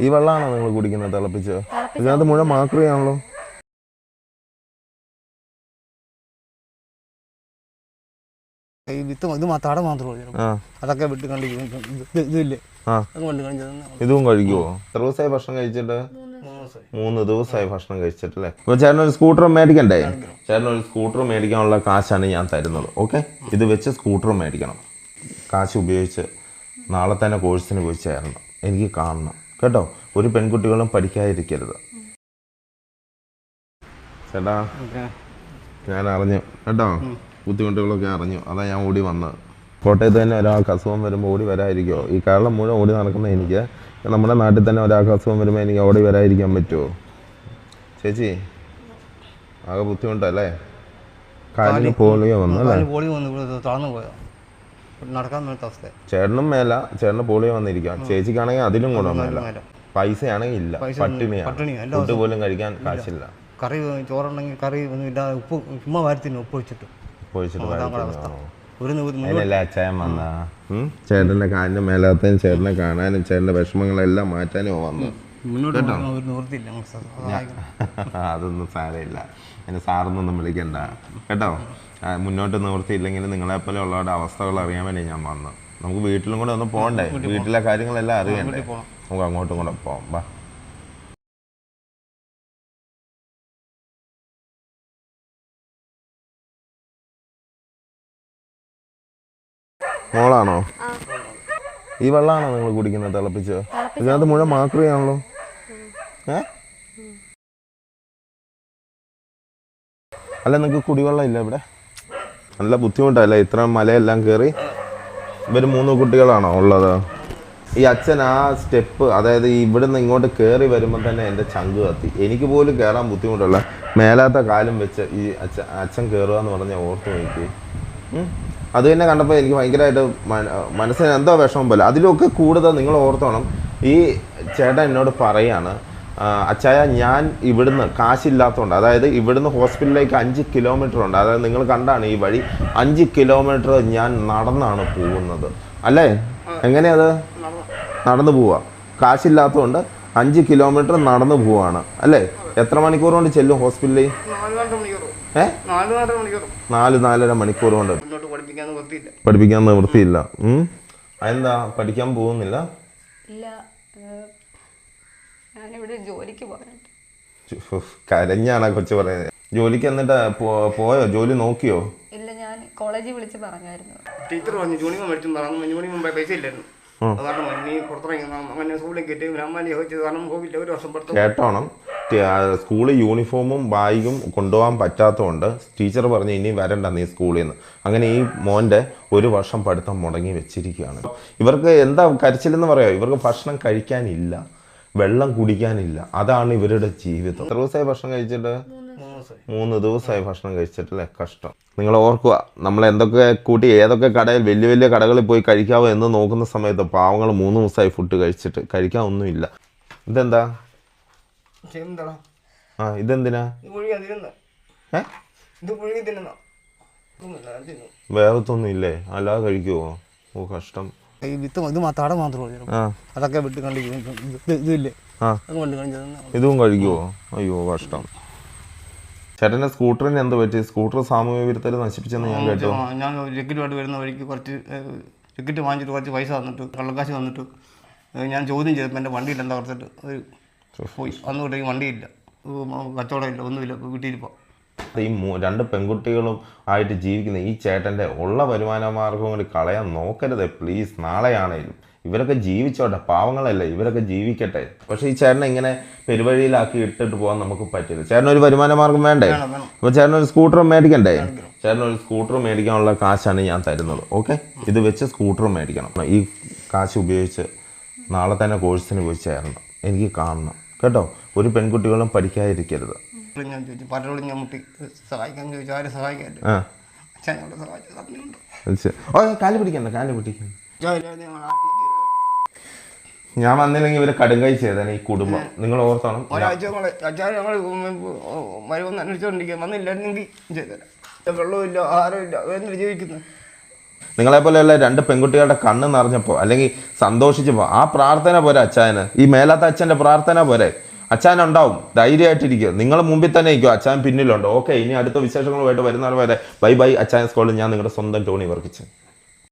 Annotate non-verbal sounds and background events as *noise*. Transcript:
ഈ വെള്ളമാണോ നിങ്ങൾ കുടിക്കുന്നത് തിളപ്പിച്ച് ഇതിനകത്ത് മുഴുവൻ മാക്രിയാണല്ലോ. ഈ വിത്ത് ഇത് മാ- തട മാത്രമേ ഉള്ളൂ. അതൊക്കെ വിട്ട് കണ്ടിരിക്കും ഇത് ഇതില്ലേ? കഴിക്കുവോ? എത്ര ദിവസമായി ഭക്ഷണം കഴിച്ചിട്ട്? മൂന്ന് ദിവസമായി മൂന്ന് ദിവസമായി ഭക്ഷണം കഴിച്ചിട്ടല്ലേ? അപ്പൊ ചേട്ടൻ ഒരു സ്കൂട്ടർ മേടിക്കണ്ടേ? ചേട്ടൻ ഒരു സ്കൂട്ടർ മേടിക്കാനുള്ള കാശാണ് ഞാൻ തരുന്നത് ഓക്കെ? ഇത് വെച്ച് സ്കൂട്ടർ മേടിക്കണം. കാശ് ഉപയോഗിച്ച് നാളെ തന്നെ കോഴ്സിന് പോയി ചേരണം. എനിക്ക് കാണണം. കേട്ടോ? ഒരു പെൺകുട്ടികളും പഠിക്കാതിരിക്കരുത്. ചേട്ടാ ഞാൻ അറിഞ്ഞു കേട്ടോ? ബുദ്ധിമുട്ടുകളൊക്കെ അറിഞ്ഞു. അതാ ഞാൻ ഓടി വന്നത് കോട്ടയത്ത് തന്നെ ഒരാൾക്ക് അസുഖം വരുമ്പോൾ ഓടി വരാതിരിക്കുമോ ഈ കേരളം മുഴുവൻ ഓടി നടക്കുന്ന എനിക്ക് നമ്മുടെ നാട്ടിൽ തന്നെ ഒരാൾക്ക് അസുഖം വരുമ്പോൾ എനിക്ക് ഓടി വരാതിരിക്കാൻ പറ്റുമോ ചേച്ചി ആകെ ബുദ്ധിമുട്ടല്ലേ? കാലിന് പോളിയോ വന്നു അല്ലേ? പോളിയോ പോളി വന്ന് തളർന്നു പോയോ? നടക്കാൻ അവസ്ഥ. ചേട്ടനും മേല ചേട്ടന് പോളിയോ വന്നിരിക്കാം ചേച്ചിക്കാണെങ്കിൽ അതിലും കൂടെ മേല. പൈസയാണെങ്കിൽ ഇല്ല. പട്ടിണിയാണ്. ഫുഡ് പോലും കഴിക്കാൻ കാശില്ല. കറി ചോറുണ്ടെങ്കിൽ കറി ഒന്നും ഇല്ല ഉപ്പ് ഉമ്മ വാരത്തിന് ഉപ്പ് വെച്ചിട്ട്. ചേട്ടന്റെ കാലിന്റെ മേലാത്തതിനും ചേട്ടനെ കാണാനും ചേട്ടന്റെ വിഷമങ്ങളെല്ലാം മാറ്റാനും വന്നു. *laughs* അതൊന്നും സാരമില്ല. എന്നെ സാറൊന്നും വിളിക്കണ്ട. കേട്ടോ? മുന്നോട്ട് നിവൃത്തിയില്ലെങ്കിൽ നിങ്ങളെപ്പോലെ ഉള്ളവരുടെ അവസ്ഥകൾ അറിയാൻ വേണ്ടി ഞാൻ വന്നു. നമുക്ക് വീട്ടിലും കൂടെ ഒന്ന് പോകണ്ടേ വീട്ടിലെ കാര്യങ്ങളെല്ലാം അറിയണ്ടേ? നമുക്ക് അങ്ങോട്ടും കൂടെ പോവാം. വാ മോളാണോ? ഈ വെള്ളമാണോ നിങ്ങൾ കുടിക്കുന്നത്? തിളപ്പിച്ച്. ഇതിനകത്ത് മുഴുവൻ മാക്രിയാണല്ലോ ഏ? അല്ല നിങ്ങൾക്ക് കുടിവെള്ളം ഇല്ല ഇവിടെ? നല്ല ബുദ്ധിമുട്ടല്ലേ? ഇത്ര മലയെല്ലാം കയറി ഇവർ മൂന്ന് കുട്ടികളാണോ ഉള്ളത്? ഈ അച്ഛൻ ആ സ്റ്റെപ്പ് അതായത് ഇവിടുന്ന് ഇങ്ങോട്ട് കയറി വരുമ്പോൾ തന്നെ എന്റെ ചങ്ക് കത്തി. എനിക്ക് പോലും കയറാൻ ബുദ്ധിമുട്ടുള്ള മേലാത്ത കാലം വെച്ച് ഈ അച്ഛൻ അച്ഛൻ കയറുക എന്ന് പറഞ്ഞാൽ ഓർത്ത് നോക്കി. അത് തന്നെ കണ്ടപ്പോൾ എനിക്ക് ഭയങ്കരമായിട്ട് മന- മനസ്സിന് എന്തോ വിഷമം പോലെ. അതിലൊക്കെ കൂടുതൽ നിങ്ങൾ ഓർത്തോണം. ഈ ചേട്ടൻ എന്നോട് പറയാണ് അച്ചായ ഞാൻ ഇവിടുന്ന് കാശില്ലാത്തതുകൊണ്ട് അതായത് ഇവിടുന്ന് ഹോസ്പിറ്റലിലേക്ക് അഞ്ച് കിലോമീറ്റർ ഉണ്ട്. അതായത് നിങ്ങൾ കണ്ടാണ് ഈ വഴി അഞ്ച് കിലോമീറ്റർ ഞാൻ നടന്നാണ് പോകുന്നത്. അല്ലേ? എങ്ങനെയത് നടന്നു. പോവാ. കാശില്ലാത്തതുകൊണ്ട് അഞ്ച് കിലോമീറ്റർ നടന്നു പോവാണ്. അല്ലേ? എത്ര മണിക്കൂർ കൊണ്ട് ചെല്ലും ഹോസ്പിറ്റലിൽ? നാല് നാലര മണിക്കൂർ. ഏ? നാല് നാലര മണിക്കൂർ. നാല് നാലര മണിക്കൂർ കൊണ്ട്. പഠിപ്പിക്കാൻ നിവൃത്തിയില്ല. അതെന്താ? പഠിക്കാൻ പോകുന്നില്ല? കരഞ്ഞാണ് കൊച്ചു പറയുന്നത്. ജോലിക്ക് എന്നിട്ട് പോയോ? ജോലി നോക്കിയോ? ഇല്ല ഞാൻ കോളേജിൽ വിളിച്ച് പറഞ്ഞായിരുന്നു. ടീച്ചർ പറഞ്ഞു ജോലി മേടിച്ചു തരണം യൂണിഫോം പൈസ ഇല്ലായിരുന്നു. അത് കാരണം നീ പുറത്തിറങ്ങി അങ്ങനെ സ്കൂളിൽ കയറ്റി അമ്മനെ ചോദിച്ചത് കാരണം പോകില്ല ഒരു വർഷം പുറത്ത് കേട്ടോണം. സ്കൂളിൽ യൂണിഫോമും ബാഗും കൊണ്ടുപോകാൻ പറ്റാത്തതുകൊണ്ട് ടീച്ചർ പറഞ്ഞു ഇനി വരണ്ട നീ സ്കൂളിൽ നിന്ന്. അങ്ങനെ ഈ മോന്റെ ഒരു വർഷം പഠിത്തം മുടങ്ങി വെച്ചിരിക്കുകയാണ്. ഇവർക്ക് എന്താ കരച്ചിലെന്ന് പറയാം ഇവർക്ക് ഭക്ഷണം കഴിക്കാനില്ല വെള്ളം കുടിക്കാനില്ല. അതാണ് ഇവരുടെ ജീവിതം. എത്ര ദിവസമായി ഭക്ഷണം കഴിച്ചിട്ട്? മൂന്ന് ദിവസമായി. ഭക്ഷണം കഴിച്ചിട്ടല്ലേ കഷ്ടം. നിങ്ങൾ ഓർക്കുക നമ്മൾ എന്തൊക്കെ കൂട്ടി ഏതൊക്കെ കടയിൽ വലിയ വലിയ കടകളിൽ പോയി കഴിക്കാവോ എന്ന് നോക്കുന്ന സമയത്ത് പാവങ്ങൾ മൂന്ന് ദിവസമായി ഫുഡ് കഴിച്ചിട്ട് കഴിക്കാൻ ഒന്നുമില്ല. ഇതെന്താ? ആ ഇതെന്തിനാ? വേറെ ഒന്നും ഇല്ലേ അല്ലാതെ കഴിക്കുമോ ഓ കഷ്ടം. ഈ വിത്ത് ഇത് മാ- തട മാത്രമേ അതൊക്കെ വിട്ട് കണ്ട് ഇത് കഴിക്കുവോ? അയ്യോ കഷ്ടം. ചേട്ടന്റെ സ്കൂട്ടറിന് എന്ത് പറ്റി? സ്കൂട്ടർ സാമൂഹ്യ വിരുദ്ധത്തിൽ നശിപ്പിച്ചെന്ന് ഞാൻ കേട്ടു. ഞാൻ ടിക്കറ്റുമായിട്ട് വരുന്ന വഴിക്ക് കുറച്ച് ടിക്കറ്റ് വാങ്ങിച്ചിട്ട് കുറച്ച് പൈസ തന്നിട്ട് കള്ളക്കാശ് തന്നിട്ട് ഞാൻ ചോദ്യം ചെയ്തപ്പോൾ എന്റെ വണ്ടിയില്ല എന്താ കുറച്ചിട്ട് ഒരു പോയി. അന്ന് തൊട്ടേക്ക് വണ്ടിയില്ല. കച്ചവടമില്ല ഒന്നുമില്ല വീട്ടിലിപ്പോൾ ഈ രണ്ട് പെൺകുട്ടികളും ആയിട്ട് ജീവിക്കുന്ന ഈ ചേട്ടന്റെ ഉള്ള വരുമാന മാർഗം കൂടി കളയാൻ നോക്കരുത് പ്ലീസ്. നാളെയാണേലും. ഇവരൊക്കെ ജീവിച്ചോട്ടെ പാവങ്ങളല്ലേ ഇവരൊക്കെ ജീവിക്കട്ടെ. പക്ഷെ ഈ ചേട്ടനെ ഇങ്ങനെ പെരുവഴിയിലാക്കി ഇട്ടിട്ട് പോകാൻ നമുക്ക് പറ്റില്ല. ചേട്ടൻ ഒരു വരുമാന മാർഗം വേണ്ടേ? വേണം വേണം. അപ്പോൾ ചേട്ടൻ ഒരു സ്കൂട്ടർ മേടിക്കണ്ടേ? ചേട്ടൻ ഒരു സ്കൂട്ടർ മേടിക്കാനുള്ള കാശാണ് ഞാൻ തരുന്നത് ഓക്കെ? ഇത് വെച്ച് സ്കൂട്ടർ മേടിക്കണം. ഈ കാശ് ഉപയോഗിച്ച് നാളെ തന്നെ കോഴ്സിന് പോയി ചേരണം. എനിക്ക് കാണണം കേട്ടോ? ഒരു പെൺകുട്ടികളും പഠിക്കാതിരിക്കരുത്. ഞാൻ ചോദിച്ചു പലരോടും ഞാൻ മുട്ടി സഹായിക്കാൻ ചോദിച്ചു ആരും സഹായിച്ചു കാൽ പിടിക്കണ്ട കാൽ പിടിക്കണ്ട. ഞാൻ വന്നില്ലെങ്കിൽ ഇവർ കടുങ്കൈ ചെയ്തേനെ ഈ കുടുംബം. നിങ്ങൾ ഓർത്തോണം. ഒരാഴ്ച ഞങ്ങൾ അച്ഛൻ ഞങ്ങൾ വരുമെന്ന് അന്വേഷിച്ചുകൊണ്ടിരിക്കുക വന്നില്ലായിരുന്നെങ്കിൽ ചെയ്തുതരാം വെള്ളമില്ല ആഹാരമില്ല എന്നിട്ട് ജീവിക്കുന്നത് നിങ്ങളെ പോലെയുള്ള രണ്ട് പെൺകുട്ടികളുടെ കണ്ണ് നിറഞ്ഞപ്പോൾ അല്ലെങ്കിൽ സന്തോഷിച്ചപ്പോൾ ആ പ്രാർത്ഥന പോരെ അച്ചായന്. ഈ മേലാത്ത അച്ഛന്റെ പ്രാർത്ഥന പോരെ. അച്ഛൻ ഉണ്ടാവും ധൈര്യമായിട്ടിരിക്കുക നിങ്ങൾ മുമ്പിൽ തന്നെ ഇരിക്കും അച്ഛൻ പിന്നിലുണ്ട്. ഓക്കെ ഇനി അടുത്ത വിശേഷങ്ങളുമായിട്ട് വരുന്നവരെ വരെ. ബൈ ബൈ അച്ചായൻ സ്കൂളിൽ ഞാൻ നിങ്ങളുടെ സ്വന്തം ടോണി വർക്കിച്ച്.